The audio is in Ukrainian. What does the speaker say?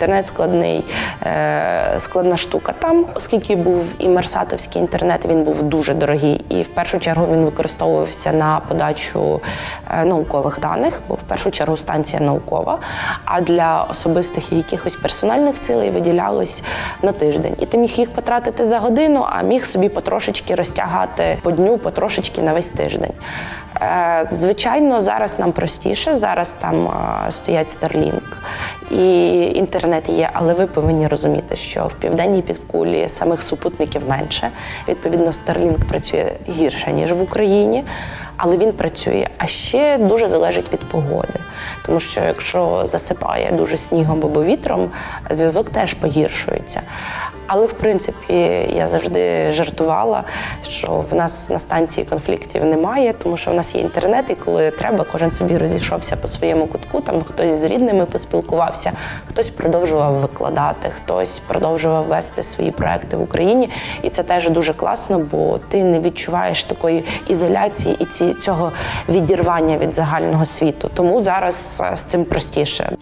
інтернет складний, е, складна штука там, оскільки був і мерсатовський інтернет, він був дуже дорогий, і в першу чергу він використовувався на подачу е, наукових даних, бо в першу чергу станція наукова. А для особистих і якихось персональних цілей виділялось на тиждень. І ти міг їх потратити за годину, а міг собі потрошечки розтягати по дню, потрошечки на весь тиждень. Е, Звичайно, зараз нам простіше. Зараз там стоять Starlink і інтернет є, але ви повинні розуміти, що в південній півкулі самих супутників менше. Відповідно, Starlink працює гірше ніж в Україні, але він працює. А ще дуже залежить від погоди, тому що якщо засипає дуже снігом або вітром, зв'язок теж погіршується. Але в принципі я завжди жартувала, що в нас на станції конфліктів немає, тому що в нас є інтернет, і коли треба, кожен собі розійшовся по своєму кутку. Там хтось з рідними поспілкувався, хтось продовжував викладати, хтось продовжував вести свої проекти в Україні. І це теж дуже класно, бо ти не відчуваєш такої ізоляції і ці, цього відірвання від загального світу. Тому зараз е, з цим простіше.